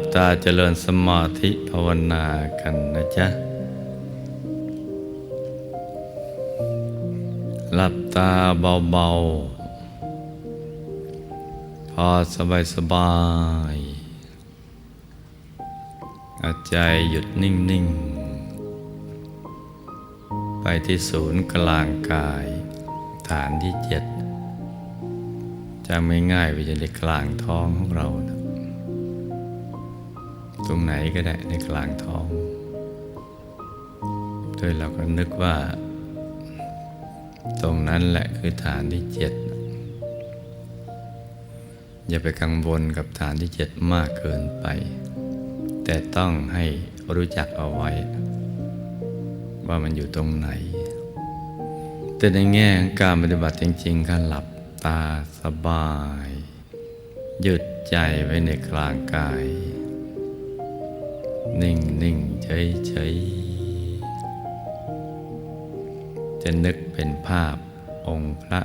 บตาเจริญสมาธิภาวนากันนะจ๊ะ หลับตาเบาๆ พอสบายสบายๆอาใจหยุดนิ่ง ๆ ไปที่ศูนย์กลางกาย ฐานที่เจ็ดจะไม่ง่ายไปจะในกลางท้องของเรานะ ตรงไหนก็ได้ในกลางท้อง โดยเราก็นึกว่า ตรงนั้นแหละคือฐานที่เจ็ดอย่าไปกังวลกับฐานที่เจ็ดมากเกินไป แต่ต้องให้รู้จักเอาไว้ ว่ามันอยู่ตรงไหน แต่ในแง่ของการปฏิบัติจริงๆการหลับตาสบาย หยุดใจไว้ในกลางกาย นิ่งนิ่งเฉยเฉยๆจะนึกเป็นภาพองค์พระ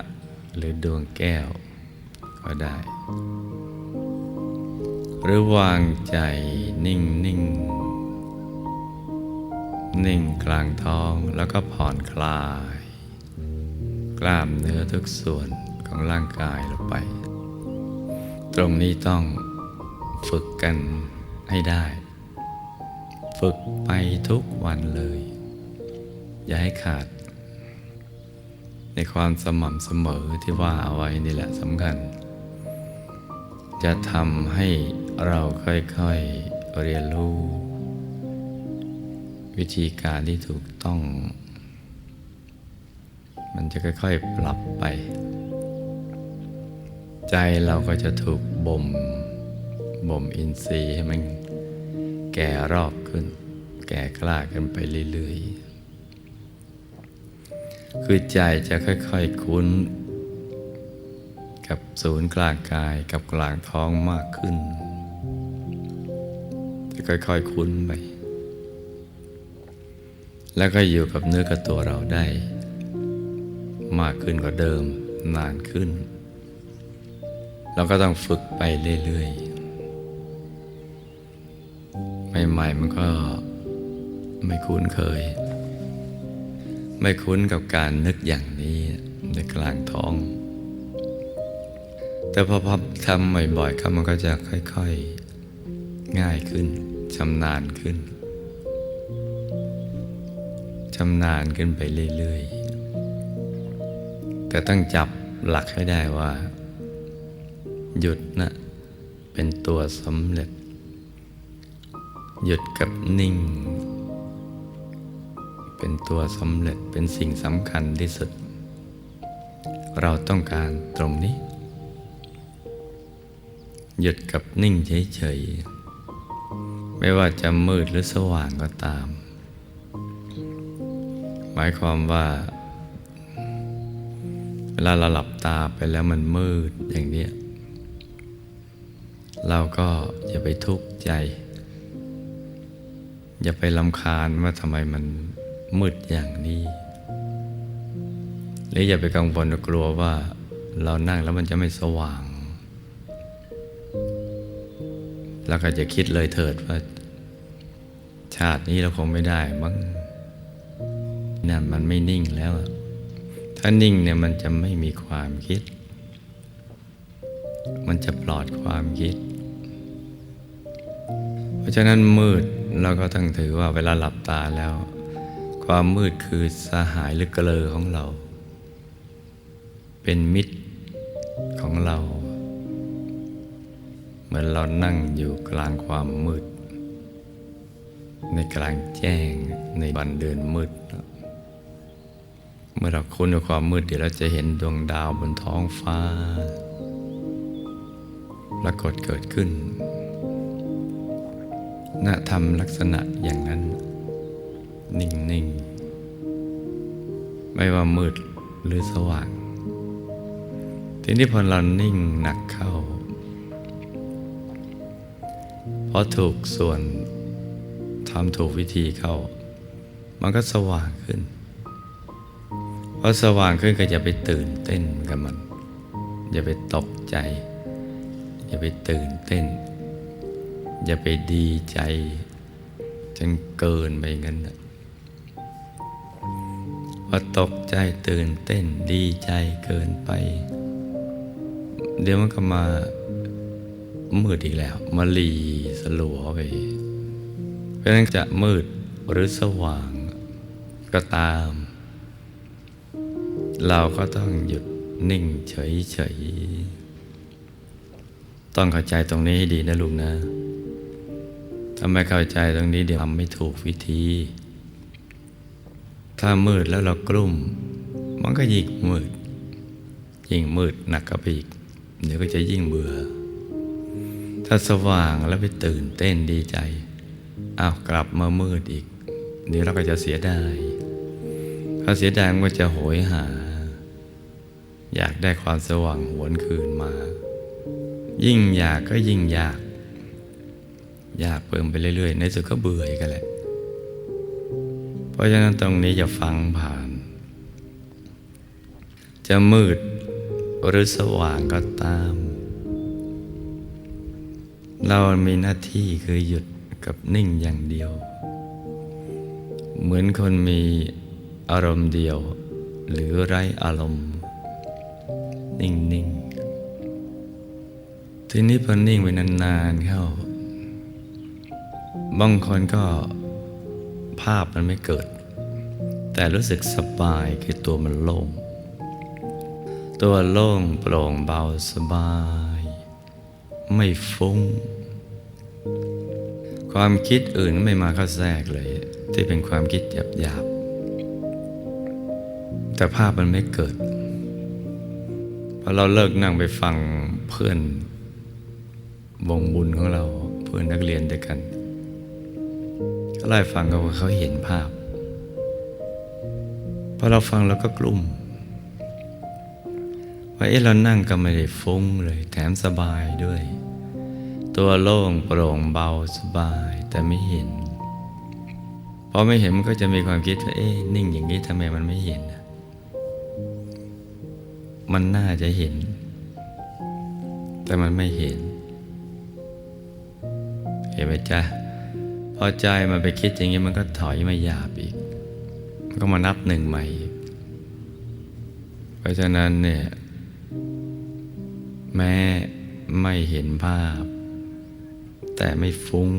หรือดวงแก้ว ก็ได้ หรือวางใจนิ่งนิ่งนิ่งกลางท้องแล้วก็ผ่อนคลาย กล้ามเนื้อทุกส่วนของร่างกายลงไป ตรงนี้ต้องฝึกกันให้ได้ ฝึกไปทุกวันเลย อย่าให้ขาด ในความสม่ำเสมอที่ว่าเอาไว้นี่แหละสำคัญ จะทำให้เราค่อยๆเรียนรู้ วิธีการที่ถูกต้อง มันจะค่อยๆปรับไป ใจเราก็จะถูกบ่มบ่มอินทรีย์ให้มันแก่รอบขึ้น แก่กล้ากันไปเรื่อยๆ คือใจจะค่อยๆคุ้น กับศูนย์กลางกายกับกลางท้องมากขึ้น จะค่อยๆคุ้นไป แล้วก็อยู่กับเนื้อกับตัวเราได้ มากขึ้นกว่าเดิมนานขึ้น เราก็ต้องฝึกไปเรื่อยๆ ใหม่ๆ มันก็ ไม่คุ้นเคย ไม่คุ้นกับการนึกอย่างนี้ในกลางท้อง แต่พอพอทำบ่อยๆครับมันก็จะค่อยๆ ง่ายขึ้นชำนาญขึ้นชำนาญขึ้นไปเรื่อยๆ แต่ต้องจับหลักให้ได้ว่า หยุดนะเป็นตัวสำเร็จ หยุดกับนิ่ง เป็นตัวสำเร็จเป็นสิ่งสำคัญที่สุด เราต้องการตรงนี้ หยุดกับนิ่งเฉยๆ ไม่ว่าจะมืดหรือสว่างก็ตาม หมายความว่า เวลาเราหลับตาไปแล้วมันมืดอย่างนี้เราก็อย่าไปทุกข์ใจ อย่าไปลำคาญว่าทำไมมัน มืดอย่างนี้หรืออย่าไปกังวลกลัวว่าเรานั่งแล้วมันจะไม่สว่าง แล้วก็จะคิดเลยเถิดว่า ชาตินี้เราคงไม่ได้มั้งนั่นมันไม่นิ่งแล้ว ถ้านิ่งเนี่ยมันจะไม่มีความคิด มันจะปลอดความคิด เพราะฉะนั้นมืดเราก็ต้องถือว่าเวลาหลับตาแล้ว ความมืดคือสหายหรือเกลอของเรา เป็นมิตรของเรา เหมือนเรานั่งอยู่กลางความมืด ในกลางแจ้งในวันเดือนมืด เมื่อเราคุ้นกับความมืดเดี๋ยวเราจะเห็นดวงดาวบนท้องฟ้าปรากฏเกิดขึ้นณธรรมลักษณะอย่างนั้น นิ่ง ๆ ไม่ว่ามืดหรือสว่าง ทีนี้พอเรานิ่งหนักเข้าเพราะถูกส่วนทำถูกวิธีเข้า มันก็สว่างขึ้นพอสว่างขึ้นก็อย่าไปตื่นเต้นกับมัน อย่าไปตกใจ อย่าไปตื่นเต้น อย่าไปดีใจจนเกินไปงั้นนะ พอตกใจตื่นเต้นดีใจเกินไป เดี๋ยวมันก็มามืดอีกแล้ว มาลีสลัวไป เพราะฉะนั้นจะมืดหรือสว่างก็ตาม เราก็ต้องหยุดนิ่งเฉยๆต้องเข้าใจตรงนี้ให้ดีนะลุงนะ ถ้าไม่เข้าใจตรงนี้เดี๋ยวทำไม่ถูกวิธี ถ้ามืดแล้วเรากลุ้มมันก็ยิ่งมืด ยิ่งมืดหนักกระปีก เดี๋ยวก็จะยิ่งเบื่อ ถ้าสว่างแล้วไปตื่นเต้นดีใจอ้าวกลับมามืดอีก เดี๋ยวเราก็จะเสียดายถ้าเสียดายมันก็จะโหยหา อยากได้ความสว่างหวนคืนมา ยิ่งอยากก็ยิ่งอยากอยากเพิ่มไปเรื่อยๆ ในสุดก็เบื่อกันแหละ เพราะฉะนั้นตรงนี้อย่าฟังผ่าน จะมืดหรือสว่างก็ตาม เรามีหน้าที่คือหยุดกับนิ่งอย่างเดียว เหมือนคนมีอารมณ์เดียว หรือไร้อารมณ์ นิ่ง ๆ ทีนี้พอนิ่งไปนาน ๆ เข้า บางคนก็ ภาพมันไม่เกิด แต่รู้สึกสบายคือตัวมันโล่ง ตัวโล่งโปร่งเบาสบาย ไม่ฟุ้ง ความคิดอื่นไม่มาเข้าแทรกเลย ที่เป็นความคิดหยาบๆแต่ภาพมันไม่เกิดพอเราเลิกนั่งไปฟังเพื่อนวงบุญของเราเพื่อนนักเรียนด้วยกัน เขาไล่าให้ฟังเขาว่าเขาเห็นภาพพอเราฟังเราก็กลุ้มว่าเอ๊ะเรานั่งก็ไม่ได้ฟุ้งเลย แถมสบายด้วย ตัวโล่งโปร่งเบาสบายแต่ไม่เห็นพอไม่เห็นมันก็จะมีความคิดว่าเอ๊ะนิ่งอย่างนี้ทำไมมันไม่เห็น มันน่าจะเห็น แต่มันไม่เห็นเห็นไหมจ๊ะ พอใจมันไปคิดอย่างนี้มันก็ถอยมาหยาบอีก มันก็มานับหนึ่งใหม่ เพราะฉะนั้นเนี่ยแม้ไม่เห็นภาพ แต่ไม่ฟุ้ง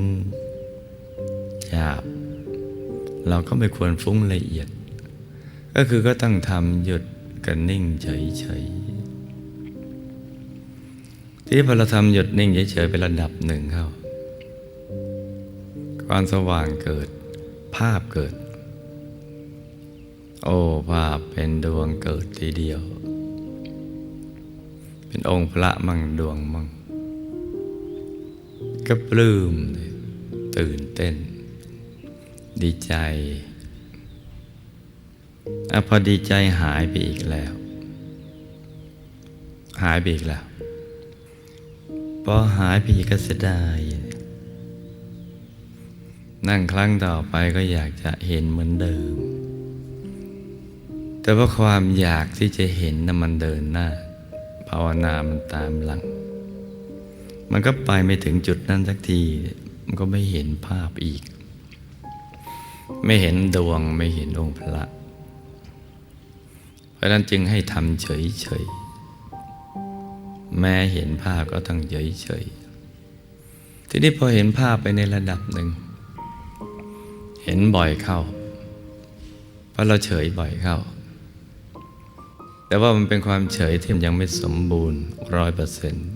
หยาบ เราก็ไม่ควรฟุ้งละเอียด ก็คือก็ต้องทำหยุดกันนิ่งเฉยๆที่พอเราทำหยุดนิ่งเฉยๆเป็นระดับหนึ่งเข้า ความสว่างเกิด ภาพเกิด โอ้ภาพเป็นดวงเกิดทีเดียว เป็นองค์พระมั่งดวงมั่งก็ปลื้มตื่นเต้น ดีใจอพอดีใจหายไปอีกแล้ว หายไปอีกแล้วพอหายไปอีกก็เสียดาย นั่งครั้งต่อไปก็อยากจะเห็นเหมือนเดิม แต่ว่าความอยากที่จะเห็นนะมันเดินหน้า ภาวนามันตามหลัง มันก็ไปไม่ถึงจุดนั้นสักที มันก็ไม่เห็นภาพอีก ไม่เห็นดวงไม่เห็นองค์พระ เพราะนั้นจึงให้ทำเฉยๆ แม้เห็นภาพก็ต้องเฉยๆ ทีนี้พอเห็นภาพไปในระดับหนึ่ง เห็นบ่อยเข้า เพราะเราเฉยบ่อยเข้า แต่ว่ามันเป็นความเฉยที่ยังไม่สมบูรณ์ร้อยเปอร์เซ็นต์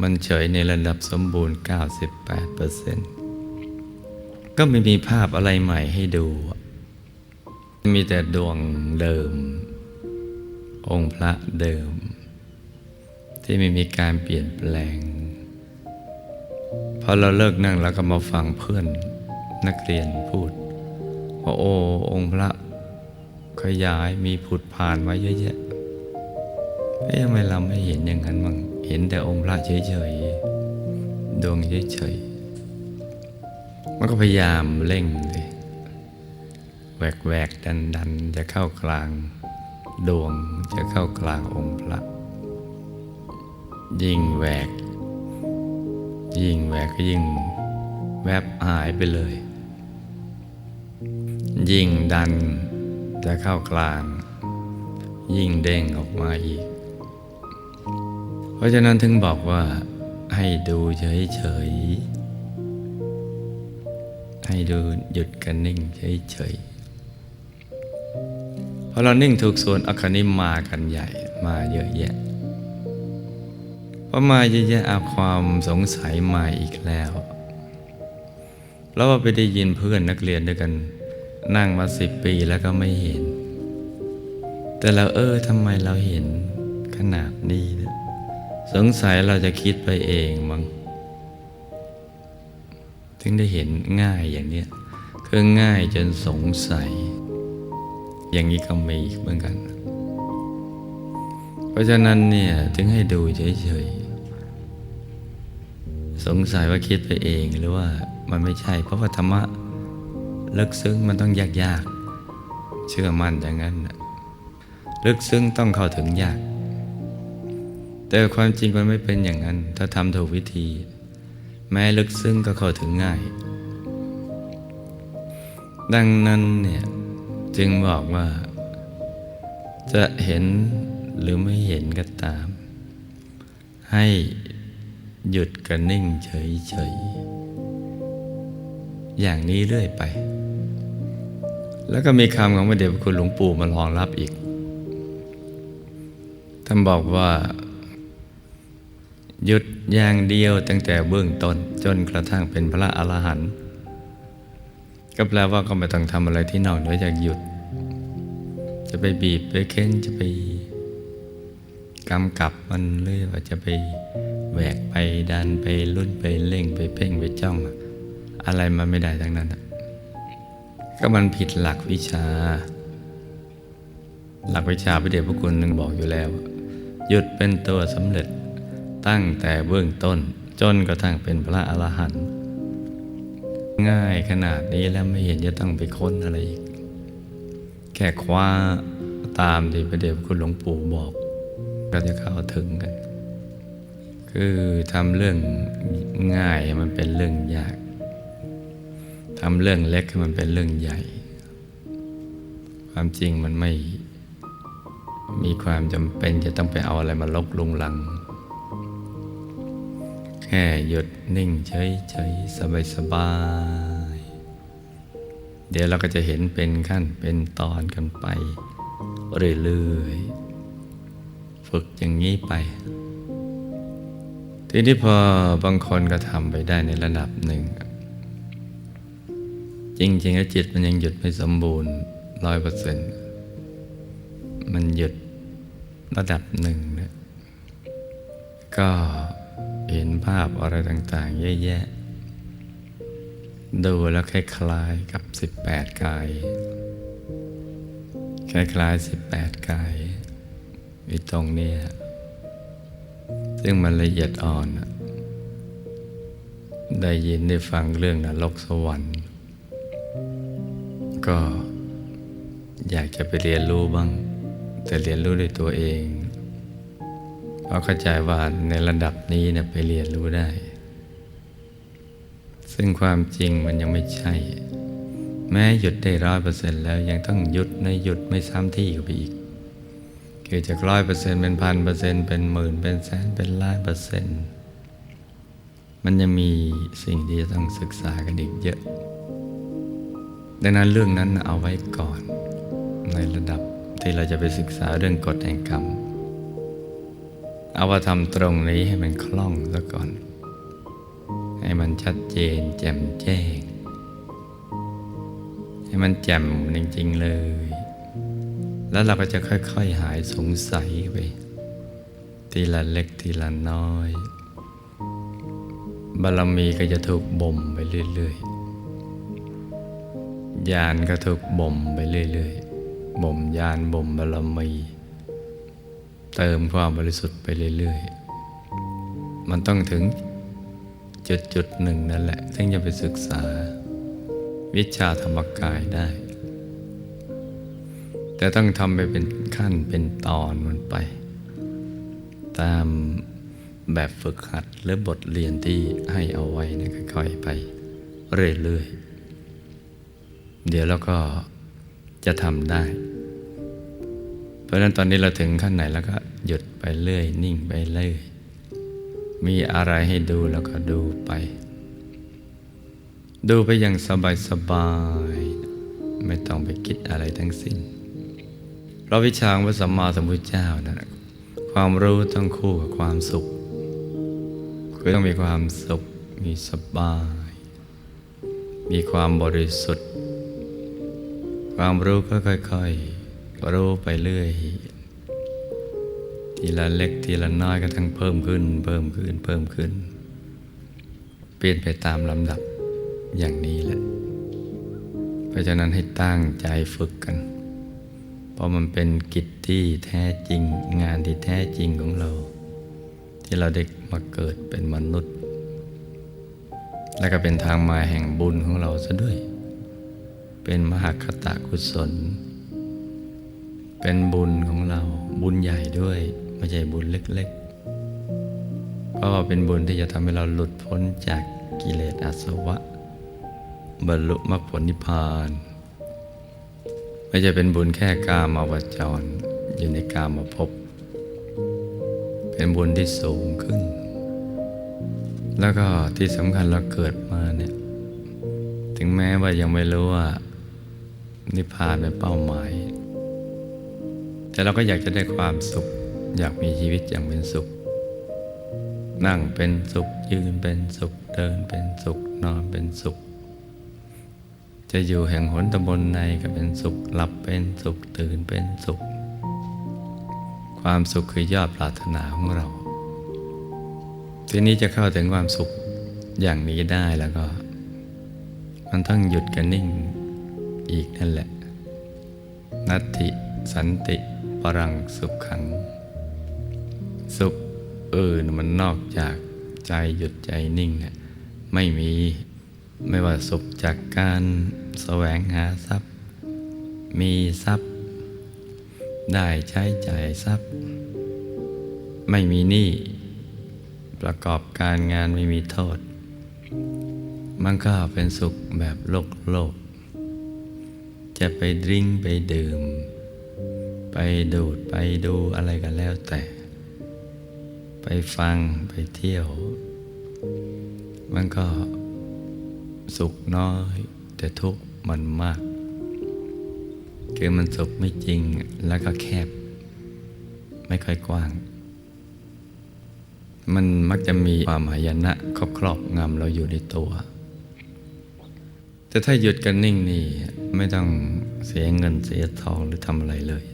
มันเฉยในระดับสมบูรณ์ 98เปอร์เซ็นต์ก็ไม่มีภาพอะไรใหม่ให้ดู มีแต่ดวงเดิม องค์พระเดิม ที่ไม่มีการเปลี่ยนแปลงพอเราเลิกนั่งแล้วก็มาฟังเพื่อน นักเรียนพูดว่าโอ้องค์พระขยายมีผุดผ่านมาเยอะแยะเอ๊ะทำไมเราไม่เห็นอย่างนั้นมั่งเห็นแต่องค์พระเฉยๆดวงเฉยๆมันก็พยายามเร่งเลยแหวกแวกดันดันจะเข้ากลาง ดวงจะเข้ากลางองค์พระยิ่งแหวก ยิ่งแหวกก็ยิ่งแวบหายไปเลย ยิ่งดันจะเข้ากลาง ยิ่งเด้งออกมาอีก เพราะฉะนั้นถึงบอกว่าให้ดูเฉยๆ ให้ดูหยุดกันนิ่งเฉยๆพอเรานิ่งถูกส่วนอคคนิมากันใหญ่มาเยอะแยะพอมาเยอะแยะเอาความสงสัยมาอีกแล้ว แล้วว่าไปได้ยินเพื่อนนักเรียนด้วยกัน นั่งมาสิบปีแล้วก็ไม่เห็น แต่เราเออทำไมเราเห็นขนาดนี้นะสงสัยเราจะคิดไปเองมั้งถึงได้เห็นง่ายอย่างเนี้ยคือง่ายจนสงสัย อย่างนี้ก็มีเหมือนกัน เพราะฉะนั้นเนี่ยถึงให้ดูเฉยๆสงสัยว่าคิดไปเองหรือว่ามันไม่ใช่เพราะว่าธรรมะ ลึกซึ้งมันต้องยากๆเชื่อมั่นอย่างนั้นนะลึกซึ้งต้องเข้าถึงยาก แต่ความจริงมันไม่เป็นอย่างนั้น ถ้าทำถูกวิธี แม้ลึกซึ้งก็เข้าถึงง่าย ดังนั้นเนี่ยจึงบอกว่า จะเห็นหรือไม่เห็นก็ตาม ให้หยุดกันนิ่งเฉยๆอย่างนี้เรื่อยไป แล้วก็มีคำของพระเดชพระคุณหลวงปู่มารองรับอีก ท่านบอกว่า หยุดอย่างเดียวตั้งแต่เบื้องต้นจนกระทั่งเป็นพระอรหันต์ก็แปลว่าก็ไม่ต้องทำอะไรที่นอกเหนือจากหยุด จะไปบีบไปเค้นจะไปกำกับมันหรือว่าจะไปแหวกไปดันไปลุ่นไปเล่งไปเพ่งไปจ้อง อะไรมันไม่ได้ทั้งนั้นอะ ก็มันผิดหลักวิชา หลักวิชาพระเดชพระคุณหนึ่งบอกอยู่แล้ว หยุดเป็นตัวสำเร็จตั้งแต่เบื้องต้น จนกระทั่งเป็นพระอรหันต์ง่ายขนาดนี้แล้วไม่เห็นจะต้องไปค้นอะไรอีก แค่คว้าตามที่พระเดชพระคุณหลวงปู่บอกก็จะเข้าถึงกัน คือทำเรื่องง่ายมันเป็นเรื่องยาก ทำเรื่องเล็กให้มันเป็นเรื่องใหญ่ ความจริงมันไม่มีความจำเป็นจะต้องไปเอาอะไรมาลบลุงลัง แค่หยุดนิ่งเฉยเฉยสบายสบายๆ เดี๋ยวเราก็จะเห็นเป็นขั้นเป็นตอนกันไป เรื่อยๆ ฝึกอย่างนี้ไป ทีนี้พอบางคนก็ทำไปได้ในระดับหนึ่ง จริงๆแล้วจิตมันยังหยุดไม่สมบูรณ์ร้อยเปอร์เซ็นต์มันหยุดระดับหนึ่งนะก็เห็นภาพอะไรต่างๆ เยอะแยะ ดูแล้วคล้ายๆกับ 18 กาย คล้ายๆ 18 กายอีตรงนี้ซึ่งมันละเอียดอ่อน ได้ยินได้ฟังเรื่องนรกสวรรค์ ก็อยากจะไปเรียนรู้บ้าง แต่เรียนรู้ด้วยตัวเองเพราะเข้าใจว่าในระดับนี้เนี่ยไปเรียนรู้ได้ ซึ่งความจริงมันยังไม่ใช่ แม้หยุดได้ร้อยเปอร์เซ็นต์แล้วยังต้องหยุดในหยุดไม่ซ้ำที่กับไปอีก คือจากร้อยเปอร์เซ็นต์เป็นพันเปอร์เซ็นต์เป็นหมื่นเป็นแสนเป็นล้านเปอร์เซ็นต์มันยังมีสิ่งที่จะต้องศึกษากันอีกเยอะ ดังนั้นเรื่องนั้นเอาไว้ก่อน ในระดับที่เราจะไปศึกษาเรื่องกฎแห่งกรรมเอาว่าทำตรงนี้ให้มันคล่องซะก่อน ให้มันชัดเจน แจ่มแจ้ง ให้มันแจ่มจริงๆเลย แล้วเราก็จะค่อย ๆ หายสงสัยไป ทีละเล็กทีละน้อย บารมีก็จะถูกบ่มไปเรื่อย ๆ ญาณก็ถูกบ่มไปเรื่อยๆ บ่มญาณบ่มบารมี เติมความบริสุทธิ์ไปเรื่อยๆ มันต้องถึงจุดจุดๆหนึ่งนั่นแหละ ถึงจะไปศึกษา วิชาธรรมกายได้ แต่ต้องทำไปเป็นขั้นเป็นตอนมันไป ตามแบบฝึกหัดหรือบทเรียนที่ให้เอาไว้นะค่อยๆไป เรื่อยๆ เดี๋ยวเราก็จะทำได้ เพราะฉะนั้นตอนนี้เราถึงขั้นไหนแล้วก็หยุดไปเรื่อย นิ่งไปเรื่อย มีอะไรให้ดูแล้วก็ดูไป ดูไปอย่างสบายๆไม่ต้องไปคิดอะไรทั้งสิ้น เพราะวิชาของพระสัมมาสัมพุทธเจ้านะความรู้ต้องคู่กับความสุขคือต้องมีความสุขมีสบาย มีความบริสุทธิ์ ความรู้ก็ค่อยๆ รู้ไปเรื่อย ทีละเล็กทีละน้อยก็ทั้งเพิ่มขึ้น เพิ่มขึ้น เพิ่มขึ้น เปลี่ยนไปตามลำดับอย่างนี้แหละ เพราะฉะนั้นให้ตั้งใจฝึกกัน เพราะมันเป็นกิจที่แท้จริงงานที่แท้จริงของเรา ที่เราได้มาเกิดเป็นมนุษย์ และก็เป็นทางมาแห่งบุญของเราซะด้วย เป็นมหคตกุศล เป็นบุญของเราบุญใหญ่ด้วยไม่ใช่บุญเล็กๆเพราะว่าเป็นบุญที่จะทำให้เราหลุดพ้นจากกิเลสอาสวะ บรรลุมรรคผลนิพพาน ไม่ใช่เป็นบุญแค่กามาวจร อยู่ในกามาภพเป็นบุญที่สูงขึ้น แล้วก็ที่สำคัญเราเกิดมาเนี่ยถึงแม้ว่ายังไม่รู้ว่า นิพพานเป็นเป้าหมาย แต่เราก็อยากจะได้ความสุข อยากมีชีวิตอย่างเป็นสุข นั่งเป็นสุข ยืนเป็นสุข เดินเป็นสุข นอนเป็นสุข จะอยู่แห่งหนตำบลในก็เป็นสุข หลับเป็นสุข ตื่นเป็นสุข ความสุขคือยอดปรารถนาของเรา ทีนี้จะเข้าถึงความสุขอย่างนี้ได้แล้วก็ มันต้องหยุดกันนิ่ง อีกนั่นแหละ นัตติสันติปรังสุขขัง สุขอื่นมันนอกจากใจหยุดใจนิ่งเนี่ยไม่มีไม่ว่าสุขจากการแสวงหาทรัพย์ มีทรัพย์ ได้ใช้จ่ายทรัพย์ ไม่มีหนี้ประกอบการงานไม่มีโทษ มันก็เป็นสุขแบบโลกโลก จะไปดริ้งไปดื่ม ไปดูดไปดูอะไรกันแล้วแต่ ไปฟังไปเที่ยว มันก็สุขน้อย แต่ทุกข์มันมาก คือมันสุขไม่จริงแล้วก็แคบ ไม่ค่อยกว้าง มันมักจะมีความหายนะครอบครอบงำเราอยู่ในตัว แต่ถ้าหยุดกันนิ่งนี่ไม่ต้องเสียเงินเสียทองหรือทำอะไรเลย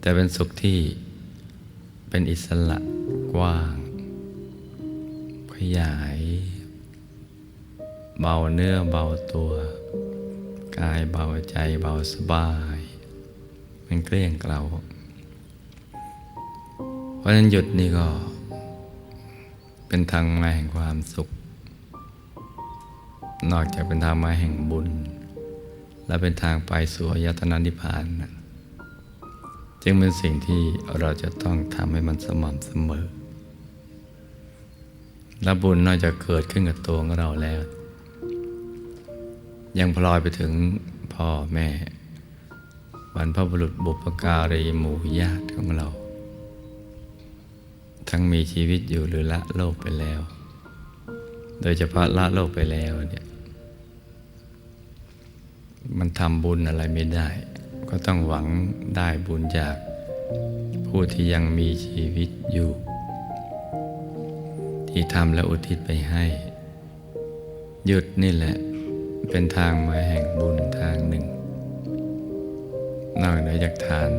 แต่เป็นสุขที่เป็นอิสระกว้าง ขยาย เบาเนื้อเบาตัว กายเบาใจเบาสบาย มันเกลี้ยงเกลาเพราะฉะนั้นหยุดนี่ก็ เป็นทางมาแห่งความสุข นอกจากเป็นทางมาแห่งบุญ และเป็นทางไปสู่อายตนะนิพพาน จึงเป็นสิ่งที่เราจะต้องทำให้มันสม่ำเสมอ และบุญนอกจากเกิดขึ้นกับตัวของเราแล้ว ยังพลอยไปถึงพ่อแม่บรรพบุรุษบุพการีหมู่ญาติของเรา ทั้งมีชีวิตอยู่หรือละโลกไปแล้ว โดยเฉพาะละโลกไปแล้วเนี่ยมันทำบุญอะไรไม่ได้ ก็ต้องหวังได้บุญจาก ผู้ที่ยังมีชีวิตอยู่ ที่ทำและอุทิศไปให้ หยุดนี่แหละ เป็นทางมาแห่งบุญทางหนึ่ง นอกเหนือจากทาน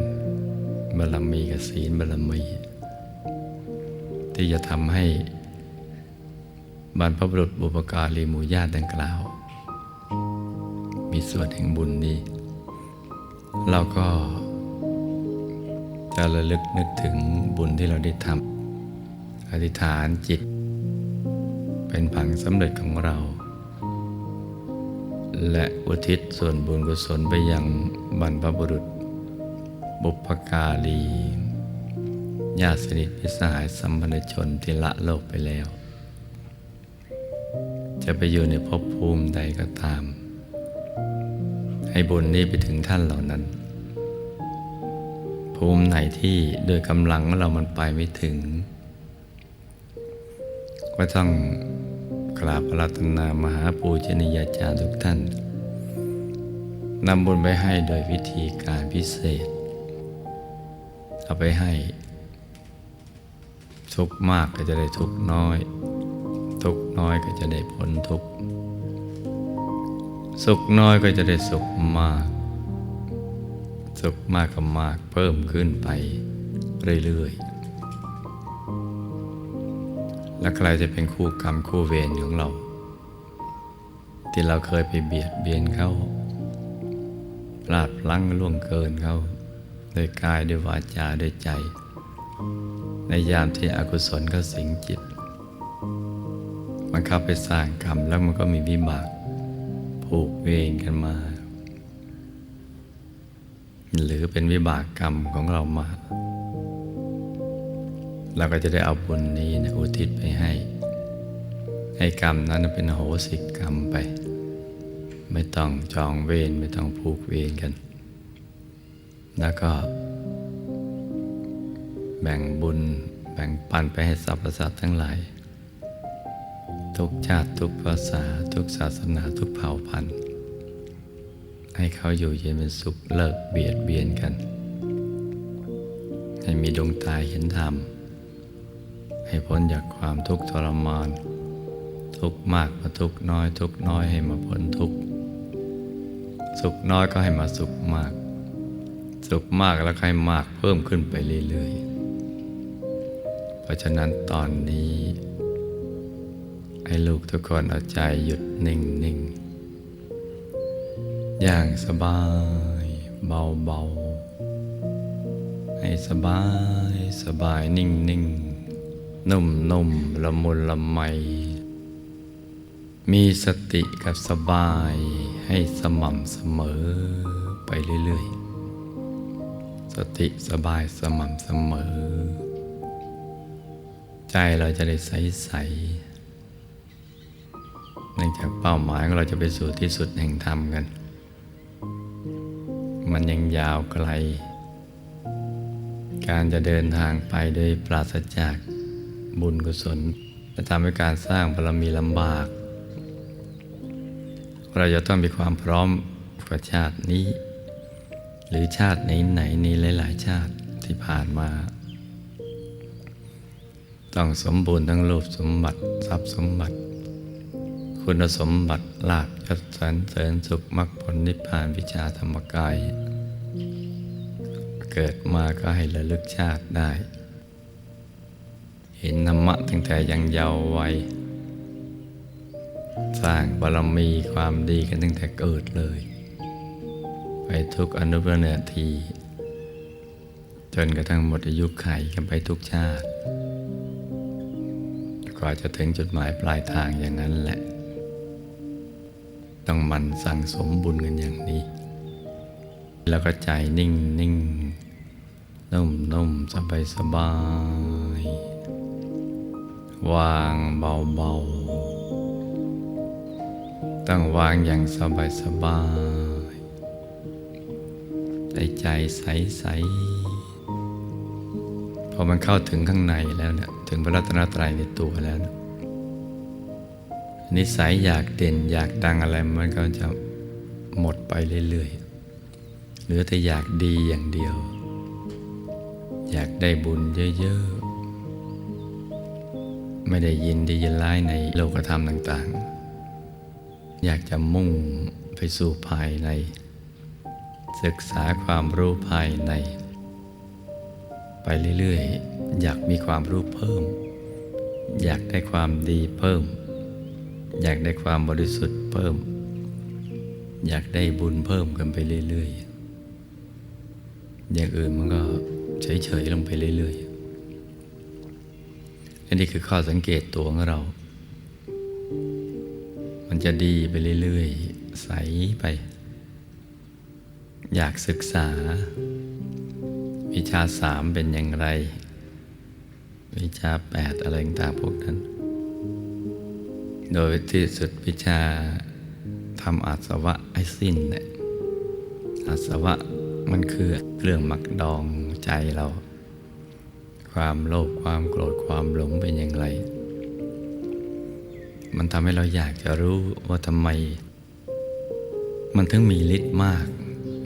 บารมีกับศีลบารมี ที่จะทำให้ บรรพบุรุษบุปการีหมู่ญาติดังกล่าว มีส่วนแห่งบุญนี้ เราก็จะระลึกนึกถึงบุญที่เราได้ทำอธิษฐานจิต เป็นผังสำเร็จของเรา และอุทิศส่วนบุญกุศลไปยังบรรพบุรุษ บุพการีญาติสนิทมิสหายสัมพันธชนที่ละโลกไปแล้ว จะไปอยู่ในภพภูมิใดก็ตาม ให้บุญนี้ไปถึงท่านเหล่านั้น ภูมิไหนที่โดยกำลังของเรามันไปไม่ถึง ก็ต้องกราบอารัตนามหาปูชนียาจารย์ทุกท่านนำบุญไปให้โดยวิธีการพิเศษ เอาไปให้ ทุกมากก็จะได้ทุกน้อย น้อยก็จะได้พ้นทุกข์สุขน้อยก็จะได้สุขมาก สุขมากก็มากเพิ่มขึ้นไปเรื่อยๆ และใครจะเป็นคู่กรรมคู่เวรของเรา ที่เราเคยไปเบียดเบียนเขาพลาดพลั้งล่วงเกินเขาด้วยกายด้วยวาจาด้วยใจ ในยามที่อกุศลก็สิงจิต มันเข้าไปสร้างกรรมแล้วมันก็มีวิบากผูกเวรกันมา หรือเป็นวิบากกรรมของเรามา เราก็จะได้เอาบุญนี้นยอุทิศไปให้ ให้กรรมนั้นเป็นโหสิกรรมไป ไม่ต้องจองเวรไม่ต้องผูกเวรกัน แล้วก็ แบ่งบุญแบ่งปันไปให้สรรพสัตว์ทั้งหลาย ทุกชาติทุกภาษาทุกศาสนาทุกเผ่าพันธุ์ ให้เขาอยู่เย็นเป็นสุขเลิกเบียดเบียนกัน ให้มีดวงตาเห็นธรรม ให้พ้นจากความทุกข์ทรมาน ทุกมากมาทุกน้อย ทุกน้อยให้มาพ้นทุกสุขน้อยก็ให้มาสุขมาก สุขมากแล้วให้มากเพิ่มขึ้นไปเรื่อยๆ เพราะฉะนั้นตอนนี้ ให้ลูกทุกคนเอาใจหยุดนิ่งนิ่งอย่างสบายเบาเบาให้สบายสบายนิ่งนิ่งนุ่มนุ่มละมุนละไม มีสติกับสบายให้สม่ำเสมอไปเรื่อยๆ สติสบายสม่ำเสมอ ใจเราจะได้ใสๆ เนื่องจากเป้าหมายของเราจะไปสู่ที่สุดแห่งธรรมกัน มันยังยาวไกล การจะเดินทางไปโดยปราศจากบุญกุศลจะทำให้การสร้างบารมีลำบาก เราจะต้องมีความพร้อมกับชาตินี้ หรือชาติไหนๆนี้หลาย ๆ ชาติที่ผ่านมา ต้องสมบูรณ์ทั้งรูปสมบัติทรัพย์สมบัติ คุณสมบัติลาภยศสรรเสริญสุขมรรคผลนิพพานวิชาธรรมกาย เกิดมาก็ให้ระลึกชาติได้ เห็นธรรมะตั้งแต่ยังเยาว์วัยสร้างบารมีความดีกันตั้งแต่เกิดเลย ไปทุกอนุประเนที จนกระทั่งหมดอายุไขกันไปทุกชาติกว่าจะถึงจุดหมายปลายทางอย่างนั้นแหละ ต้องมันสั่งสมบุญกันอย่างนี้ แล้วก็ใจนิ่งนิ่งนุ่มนุ่มสบายสบายวางเบาเบาต้องวางอย่างสบายสบายใจใจใสใสพอมันเข้าถึงข้างในแล้วเนี่ยถึงพระรัตนตรัยในตัวแล้วเนี่ย นิสัยอยากเด่นอยากดังอะไรมันก็จะหมดไปเรื่อยๆเหลือแต่อยากดีอย่างเดียว อยากได้บุญเยอะๆ ไม่ได้ยินดียินร้ายในโลกธรรมต่างๆ อยากจะมุ่งไปสู่ภายใน ศึกษาความรู้ภายใน ไปเรื่อยๆ อยากมีความรู้เพิ่ม อยากได้ความดีเพิ่ม อยากได้ความบริสุทธิ์เพิ่ม อยากได้บุญเพิ่มกันไปเรื่อยๆ อย่างอื่นมันก็เฉยๆลงไปเรื่อยๆอันนี้คือข้อสังเกตตัวของเรา มันจะดีไปเรื่อยๆ ใสไป อยากศึกษา วิชาสามเป็นอย่างไร วิชาแปดอะไรต่างๆพวกนั้น โดยที่สุดวิชาทำอาสวะให้สิ้นเนี่ยอาสวะมันคือเครื่องหมักดองใจเรา ความโลภความโกรธความหลงเป็นอย่างไร มันทำให้เราอยากจะรู้ว่าทำไม มันถึงมีฤทธิ์มาก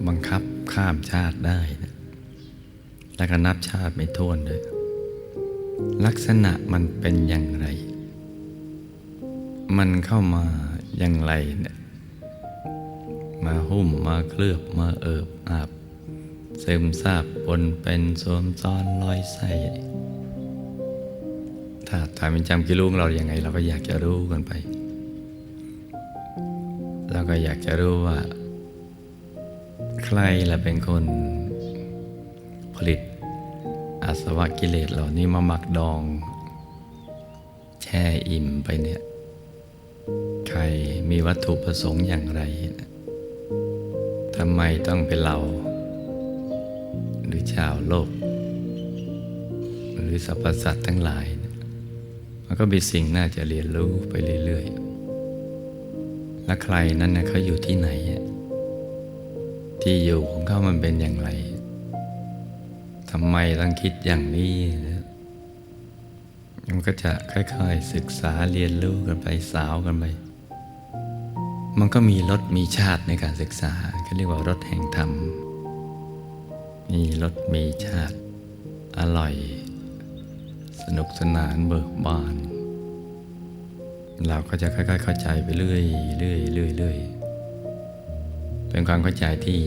บังคับข้ามชาติได้นะและก็นับชาติไม่ท้วนเลยลักษณะมันเป็นอย่างไร มันเข้ามาอย่างไรเนี่ยมาหุ้มมาเคลือบมาเอิบอาบซึมซาบปนเป็นสวมซ้อนลอยใส่ถ้าถามันจำกิลุงเราอย่างไง เราก็อยากจะรู้กันไปเราก็อยากจะรู้ว่า ใครล่ะเป็นคนผลิตอาสวะกิเลสเหล่านี้มาหมักดอง แช่อิ่มไปเนี่ย ใครมีวัตถุประสงค์อย่างไรทำไมต้องเป็นเรา หรือชาวโลก หรือสรรพสัตว์ทั้งหลาย มันก็มีสิ่งน่าจะเรียนรู้ไปเรื่อยๆ และใครนั้นนะเขาอยู่ที่ไหน ที่อยู่ของเขามันเป็นอย่างไรทำไมต้องคิดอย่างนี้ มันก็จะค่อยๆศึกษาเรียนรู้กันไปสาวกันไป มันก็มีรสมีชาติในการศึกษาเขาเรียกว่ารสแห่งธรรม มีรสมีชาติ อร่อย สนุกสนานเบิกบาน เราก็จะค่อยๆเข้าใจไปเรื่อยเรื่อยเรื่อยเรื่อยเป็นความเข้าใจที่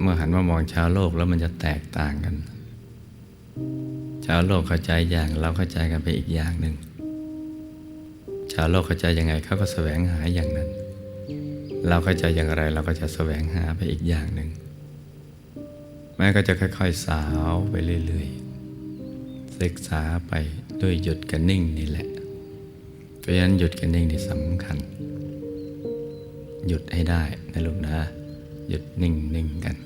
เมื่อหันมามองชาวโลกแล้วมันจะแตกต่างกัน ชาวโลกเข้าใจอย่างเราเข้าใจกันไปอีกอย่างหนึ่ง ชาวโลกเข้าใจยังไงเขาก็แสวงหาอย่างนั้น เราเข้าใจอย่างไรเราก็จะแสวงหาไปอีกอย่างหนึ่งแม่ก็จะค่อย ๆ สาวไปเรื่อยๆศึกษาไปด้วยหยุดกับนิ่งนี่แหละ เพราะฉะนั้นหยุดกับนิ่งนี่สำคัญ หยุดให้ได้นะลูกนะ หยุดนิ่งนิ่งกัน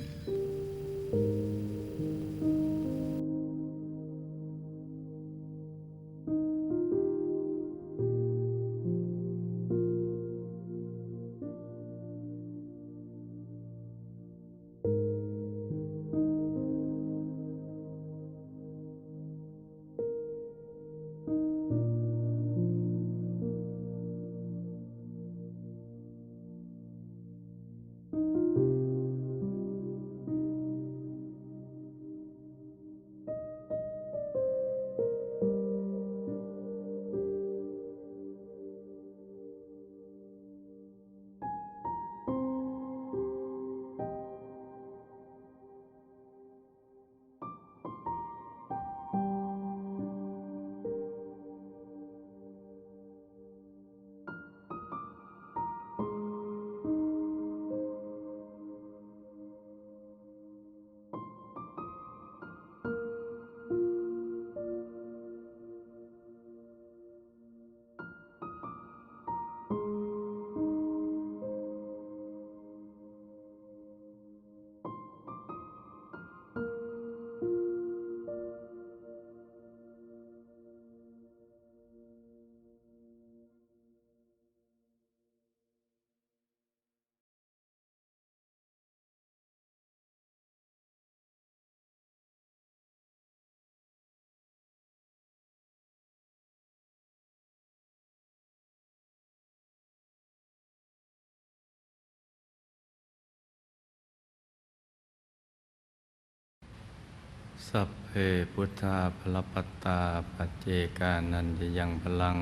สัพเพพุทธาพลปตตาปัจเจกานันจะยังพลัง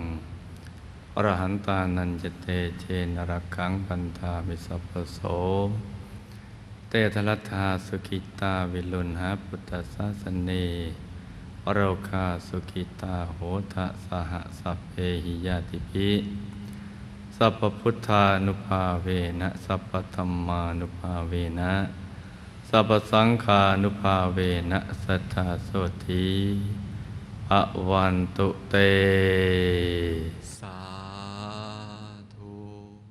อรหันตานันจะเตเจนรักขังปันธามิสัพโสเตทรัธาสุขิตาวิลุณหาพุทธศาสเนโรคาสุขิตาโหทะสหสัพเพหิยาติภิสัพพุทธานุภาเวนะสัพพธรรมานุภาเวนะ สัพสังคานุภาเวนะสัทธาโสธีอวันตุเตสา